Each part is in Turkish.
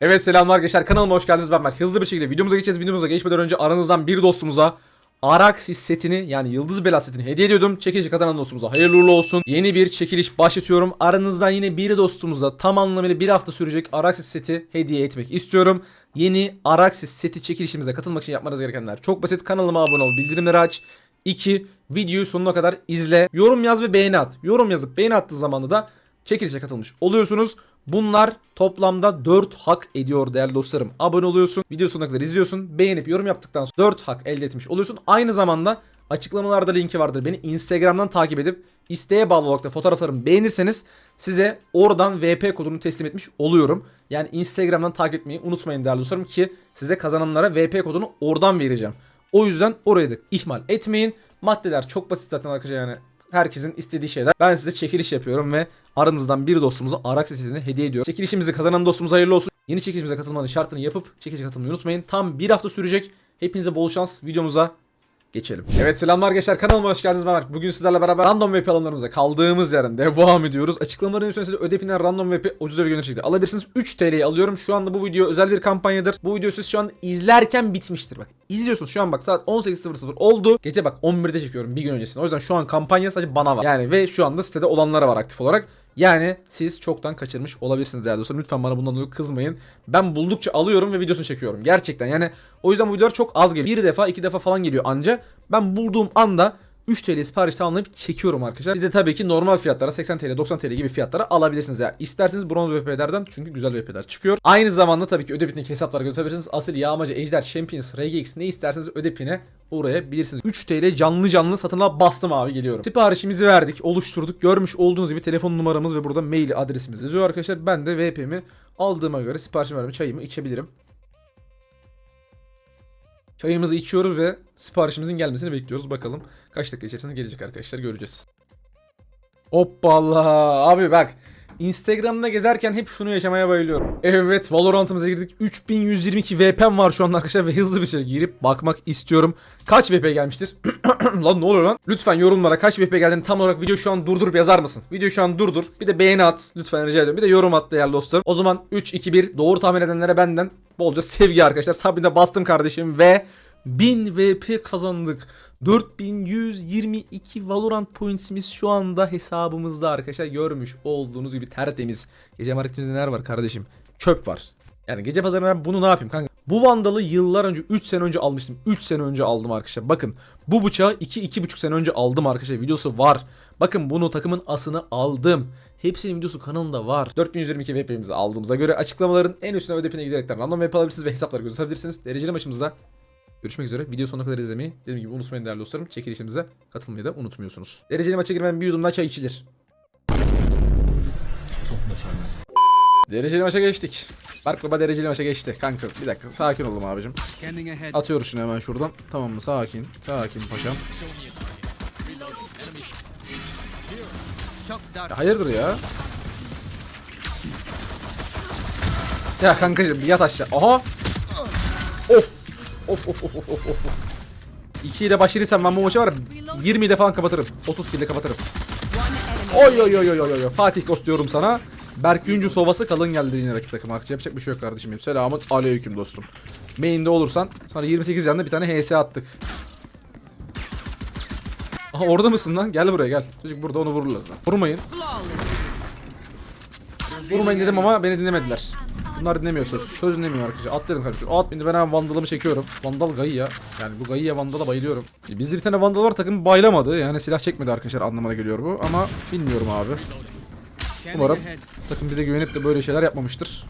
Evet selamlar arkadaşlar kanalıma hoş geldiniz ben Mert. Hızlı bir şekilde videomuza geçeceğiz. Videomuza geçmeden önce aranızdan bir dostumuza Araxis setini yani Yıldız Bela setini hediye ediyordum. Çekilişi kazanan dostumuza hayırlı uğurlu olsun. Yeni bir çekiliş başlatıyorum. Aranızdan yine bir dostumuza tam anlamıyla bir hafta sürecek Araxis seti hediye etmek istiyorum. Yeni Araxis seti çekilişimize katılmak için yapmanız gerekenler çok basit. Kanalıma abone ol, bildirimleri aç. 2. Videoyu sonuna kadar izle. Yorum yaz ve beğeni at. Yorum yazıp beğeni attığın zaman da çekilişe katılmış oluyorsunuz. Bunlar toplamda 4 hak ediyor değerli dostlarım. Abone oluyorsun, video sonuna kadar izliyorsun, beğenip yorum yaptıktan sonra 4 hak elde etmiş oluyorsun. Aynı zamanda açıklamalarda linki vardır. Beni Instagram'dan takip edip isteğe bağlı olarak da fotoğraflarımı beğenirseniz size oradan VP kodunu teslim etmiş oluyorum. Yani Instagram'dan takip etmeyi unutmayın değerli dostlarım ki size kazananlara VP kodunu oradan vereceğim. O yüzden orayı da ihmal etmeyin. Maddeler çok basit zaten arkadaşlar yani herkesin istediği şeyler. Ben size çekiliş yapıyorum ve aranızdan bir dostumuza Arax setini hediye ediyorum. Çekilişimizi kazanan dostumuza hayırlı olsun. Yeni çekilişimize katılmanın şartını yapıp çekilişe katılmayı unutmayın. Tam bir hafta sürecek. Hepinize bol şans. Videomuza geçelim. Evet selamlar gençler kanalıma hoş geldiniz ben Mark. Bugün sizlerle beraber random VP alanlarımıza kaldığımız yerden devam ediyoruz. Açıklamaların üstüne size ödepinden random VP ucuz ve güvenli şekilde alabilirsiniz. 3 TL'ye alıyorum. Şu anda bu video özel bir kampanyadır. Bu video siz şu an izlerken bitmiştir bak. İzliyorsunuz şu an bak saat 18.00 oldu. Gece bak 11'de çekiyorum bir gün öncesinde. O yüzden şu an kampanya sadece bana var. Yani ve şu anda sitede olanlara var aktif olarak. Yani siz çoktan kaçırmış olabilirsiniz değerli dostlarım. Lütfen bana bundan dolayı kızmayın. Ben buldukça alıyorum ve videosunu çekiyorum. Gerçekten yani o yüzden bu videolar çok az geliyor. Bir defa iki defa falan geliyor anca. Ben bulduğum anda 3 TL sipariş tamamlayıp çekiyorum arkadaşlar. Siz de tabii ki normal fiyatlara 80 TL 90 TL gibi fiyatlara alabilirsiniz. Yani isterseniz bronz VP'lerden çünkü güzel VP'ler çıkıyor. Aynı zamanda tabii ki ödepindeki hesapları gösterebilirsiniz. Asil, Yağmacı, Ejder, Champions, RGX ne isterseniz ödepine uğrayabilirsiniz. 3 TL canlı canlı satına bastım abi geliyorum. Siparişimizi verdik, oluşturduk. Görmüş olduğunuz gibi telefon numaramız ve burada mail adresimiz yazıyor arkadaşlar. Ben de VP'mi aldığıma göre siparişimi verdim. Çayımı içebilirim. Çayımızı içiyoruz ve siparişimizin gelmesini bekliyoruz. Bakalım kaç dakika içerisinde gelecek arkadaşlar göreceğiz. Hoppala abi bak. Instagram'da gezerken hep şunu yaşamaya bayılıyorum. Evet Valorant'ımıza girdik. 3122 VP'm var şu anda arkadaşlar ve hızlı bir şekilde girip bakmak istiyorum. Kaç VP gelmiştir? lan ne oluyor lan? Lütfen yorumlara kaç VP geldiğini tam olarak video şu an durdurup yazar mısın? Video şu an durdur. Bir de beğeni at lütfen rica ediyorum. Bir de yorum at değerli dostlarım. O zaman 3 2 1 doğru tahmin edenlere benden bolca sevgi arkadaşlar. Sabine bastım kardeşim ve 1000 VP kazandık. 4122 Valorant points'imiz şu anda hesabımızda arkadaşlar. Görmüş olduğunuz gibi tertemiz. Gece marketimizde neler var kardeşim? Çöp var. Yani gece pazarında ben bunu ne yapayım kanka? Bu vandalı yıllar önce 3 sene önce almıştım. 3 sene önce aldım arkadaşlar. Bakın bu bıçağı 2-2,5 sene önce aldım arkadaşlar. Videosu var. Bakın bunu takımın asını aldım. Hepsinin videosu kanalımda var. 4122 VP'mizi aldığımıza göre açıklamaların en üstüne ödepine giderekten random VP alabilirsiniz ve hesapları gösterebilirsiniz. Dereceli maçımızda Görüşmek üzere. Video sonuna kadar izlemeyi dediğim gibi unutmayın değerli dostlarım. Çekilişimize katılmayı da unutmuyorsunuz. Dereceli maça girmeden bir yudumdan çay içilir. Dereceli maça geçtik. Bark Baba dereceli maça geçti. Kanka bir dakika sakin olun abicim. Atıyoruz şunu hemen şuradan. Tamam mı? Sakin. Sakin paşam. Ya hayırdır ya? Ya kankacım yat aşağı. Aha! Of! Of of of of of of. 2 ile başarırsam ben bu maçı var ya 20 ile falan kapatırım. 30 kill ile kapatırım. Oy oy oy oy oy oy. Fatih Dost diyorum sana. Berk Güncü sovası kalın geldi yine rakip takım arkadaşı. Yapacak bir şey yok kardeşim benim. Selamun aleyküm dostum. Main'de olursan sonra 28 yanında bir tane HS attık. Aha orada mısın lan? Gel buraya gel. Çocuk burada onu vururlar lan. Vurmayın. Vurmayın dedim ama beni dinlemediler. Bunlar dinlemiyor söz. Söz dinlemiyor arkadaşlar. At dedim kardeşim. At beni ben hemen vandalımı çekiyorum. Vandal gayı ya. Yani bu gayıya vandala bayılıyorum. Bizde bir tane vandal var takım baylamadı. Yani silah çekmedi arkadaşlar anlamına geliyor bu. Ama bilmiyorum abi. Umarım takım bize güvenip de böyle şeyler yapmamıştır.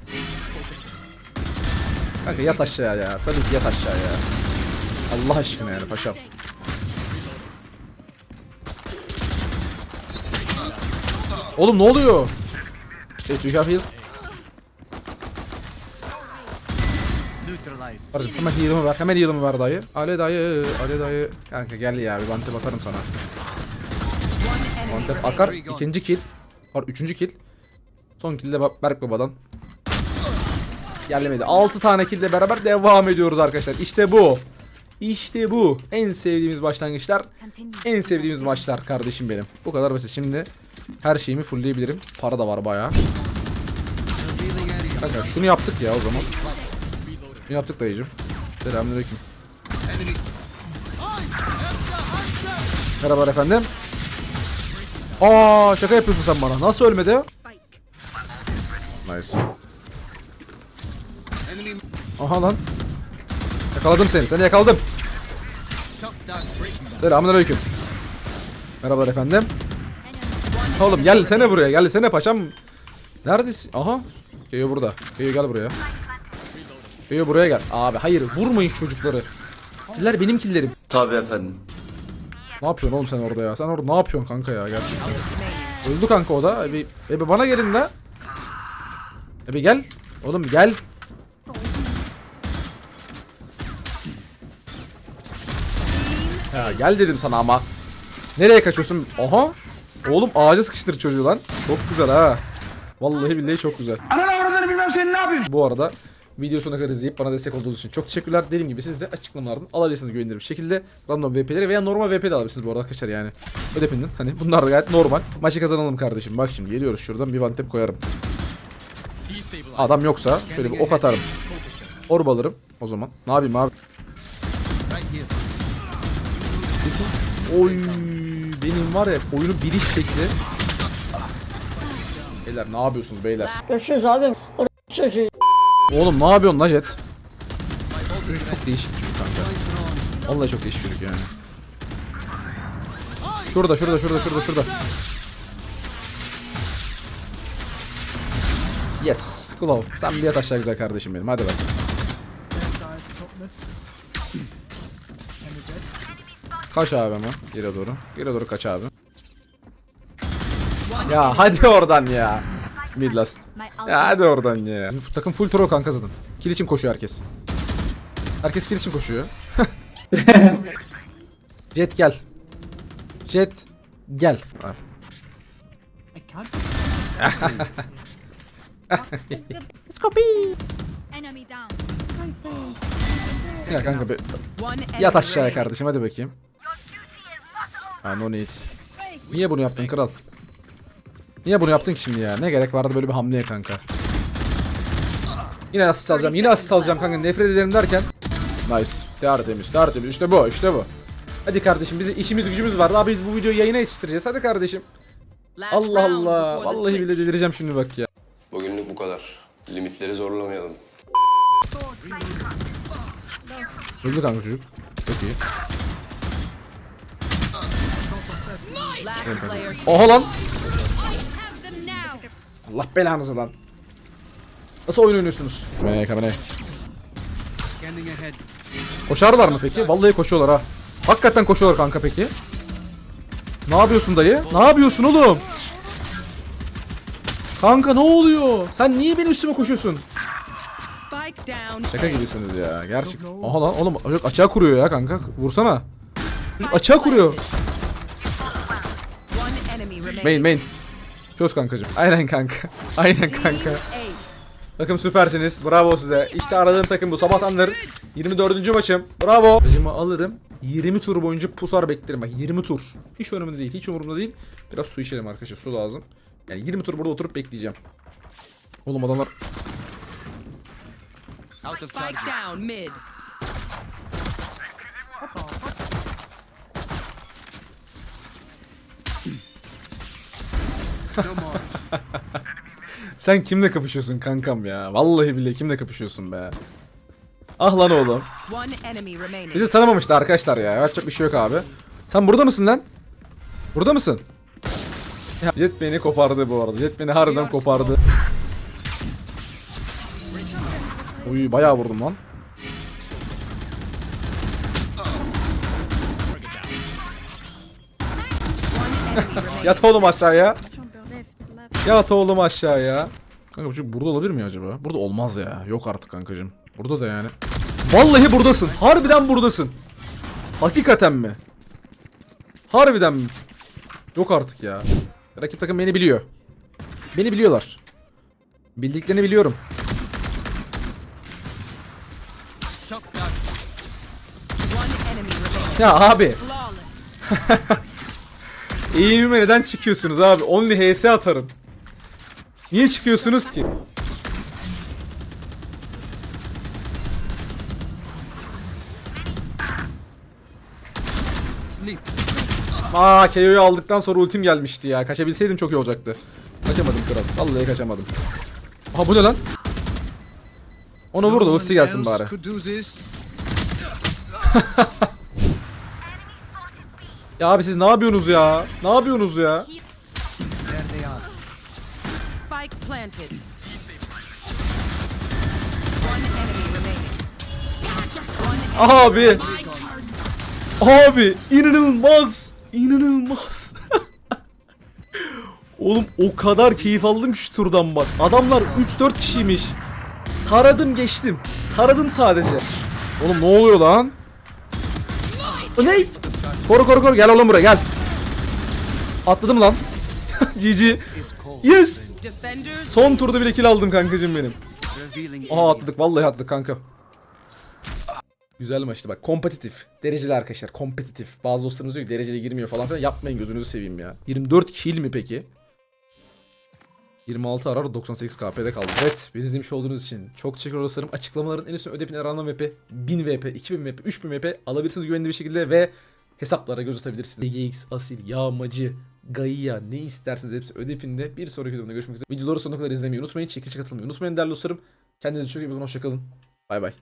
Kanka yat aşağı ya. Tabii ki yat aşağı ya. Allah aşkına yani paşam. Oğlum ne oluyor? Şey, you have. Kardeşim hemen heal'ımı ver. Hemen heal'ımı ver dayı. Ale dayı. Ale dayı. Kanka gel ya bir bantep atarım sana. Bantep akar. ikinci kill. Var üçüncü kill. Son kill de Berk Baba'dan. Yerlemedi. 6 tane kill ile beraber devam ediyoruz arkadaşlar. İşte bu. İşte bu. En sevdiğimiz başlangıçlar. En sevdiğimiz maçlar kardeşim benim. Bu kadar basit. Şimdi her şeyimi fullleyebilirim. Para da var bayağı. Kanka şunu yaptık ya o zaman. Yaptık dayıcım. Selamünaleyküm. Merhabalar efendim. Aa şaka yapıyorsun sen bana. Nasıl ölmedi? Nice. Aha lan. Yakaladım seni. Seni yakaladım. Selamünaleyküm. Merhabalar efendim. Oğlum gel sene buraya. Gel sene paşam. Neredesin? Aha. Geyo burada. Geyo gel buraya. Geyo buraya gel. Abi hayır vurmayın şu çocukları. Killer benim killerim. Tabii efendim. Ne yapıyorsun oğlum sen orada ya? Sen orada ne yapıyorsun kanka ya gerçekten? Öldü kanka o da. E bir, e bir bana gelin de. E bir gel. Oğlum gel. Ya gel dedim sana ama. Nereye kaçıyorsun? Aha. Oğlum ağaca sıkıştır çocuğu lan. Çok güzel ha. Vallahi billahi çok güzel. Ananı avradını bilmem senin ne yapıyorsun? Bu arada video sonuna kadar izleyip bana destek olduğunuz için çok teşekkürler. Dediğim gibi siz de açıklamalardan alabilirsiniz güvenilir bir şekilde. Random VP'leri veya normal VP de alabilirsiniz bu arada arkadaşlar yani. Ödepinden hani bunlar da gayet normal. Maçı kazanalım kardeşim. Bak şimdi geliyoruz şuradan bir tap koyarım. Adam yoksa şöyle bir ok atarım. Orb alırım o zaman. Ne yapayım abi? Oy benim var ya oyunu biliş şekli. Beyler ne yapıyorsunuz beyler? Görüşürüz abi. Çocuğu. Oğlum ne yapıyorsun lan Jet? Çocuk çok değişik çocuk kanka. Vallahi çok değişik çocuk yani. Şurada şurada şurada şurada şurada. Yes. Glove. Sen bir yat aşağı güzel kardeşim benim. Hadi bak. Kaç abi ama. Geri doğru. Geri doğru kaç abi. Ya hadi oradan ya. Mid last. Ya hadi oradan ya. Bu takım full troll kanka zaten. Kill için koşuyor herkes. Herkes kill için koşuyor. Jet gel. Jet gel. Var. Enemy down. Ya kanka be. Yat aşağıya kardeşim hadi bakayım. Ha no need. Niye bunu yaptın kral? Niye bunu yaptın ki şimdi ya? Ne gerek vardı böyle bir hamleye kanka? Yine asist alacağım. Yine asist alacağım kanka. Nefret ederim derken. Nice. Tertemiz. Tertemiz. İşte bu. işte bu. Hadi kardeşim bizim işimiz gücümüz var. Abi biz bu videoyu yayına yetiştireceğiz. Hadi kardeşim. Allah Allah. Vallahi bile delireceğim şimdi bak ya. Bugünlük bu kadar. Limitleri zorlamayalım. Öldü kanka çocuk. Çok iyi. Oha lan. Allah belanızı lan. Nasıl oyun oynuyorsunuz? Kameraya kameraya. Koşarlar mı peki? Vallahi koşuyorlar ha. Hakikaten koşuyorlar kanka peki. Ne yapıyorsun dayı? Ne yapıyorsun oğlum? Kanka ne oluyor? Sen niye benim üstüme koşuyorsun? Şaka gibisiniz ya. Gerçek. Aha lan oğlum çocuk açığa kuruyor ya kanka. Vursana. Çocuk açığa kuruyor. Main main. Çöz kankacım. Aynen kanka. Aynen kanka. Takım süpersiniz. Bravo size. İşte aradığım takım bu. Sabahtandır 24. maçım. Bravo. Acımı alırım. 20 tur boyunca pusar beklerim. Bak 20 tur. Hiç önemli değil. Hiç umurumda değil. Biraz su içelim arkadaşlar. Su lazım. Yani 20 tur burada oturup bekleyeceğim. Oğlum adamlar Out of down mid. Sen kimle kapışıyorsun kankam ya? Vallahi billahi kimle kapışıyorsun be? Ah lan oğlum. Bizi tanımamıştı arkadaşlar ya. Yapacak bir şey yok abi. Sen burada mısın lan? Burada mısın? Ya, Jet beni kopardı bu arada. Jet beni harbiden kopardı. Uy bayağı vurdum lan. Yat oğlum aşağıya. Yat oğlum aşağıya. Kanka bu çocuk burada olabilir mi acaba? Burada olmaz ya. Yok artık kankacığım. Burada da yani. Vallahi buradasın. Harbiden buradasın. Hakikaten mi? Harbiden mi? Yok artık ya. Rakip takım beni biliyor. Beni biliyorlar. Bildiklerini biliyorum. Ya abi. Eğimime neden çıkıyorsunuz abi? Only HS atarım. Niye çıkıyorsunuz ki? Aa KO'yu aldıktan sonra ultim gelmişti ya. Kaçabilseydim çok iyi olacaktı. Kaçamadım kral. Vallahi kaçamadım. Aha bu ne lan? Ona vur da ultisi gelsin bari. ya abi siz ne yapıyorsunuz ya? Ne yapıyorsunuz ya? Planted. Abi. Abi inanılmaz. İnanılmaz. Oğlum o kadar keyif aldım ki şu turdan bak. Adamlar 3-4 kişiymiş. Taradım geçtim. Taradım sadece. Oğlum ne oluyor lan? O ne? Koru koru koru gel oğlum buraya gel. Atladım lan. GG. Yes. Son turda bile kill aldım kankacım benim. Aha atladık vallahi atladık kanka. Güzel maçtı bak. Kompetitif. Dereceli arkadaşlar. Kompetitif. Bazı dostlarımız diyor ki dereceli girmiyor falan filan. Yapmayın gözünüzü seveyim ya. 24 kill mi peki? 26 arar 98 KP'de kaldı. Evet beni izlemiş olduğunuz için çok teşekkür dostlarım. Açıklamaların en üstüne ödepine random VP 1000 VP, 2000 VP, 3000 VP alabilirsiniz güvenli bir şekilde ve hesaplara göz atabilirsiniz. DGX, Asil, Yağmacı, Gaia ne isterseniz hepsi ödepinde. Bir sonraki videomda görüşmek üzere. Videoları sonuna kadar izlemeyi unutmayın. Çekilişe katılmayı unutmayın değerli dostlarım. Kendinize çok iyi bakın. Hoşçakalın. Bay bay.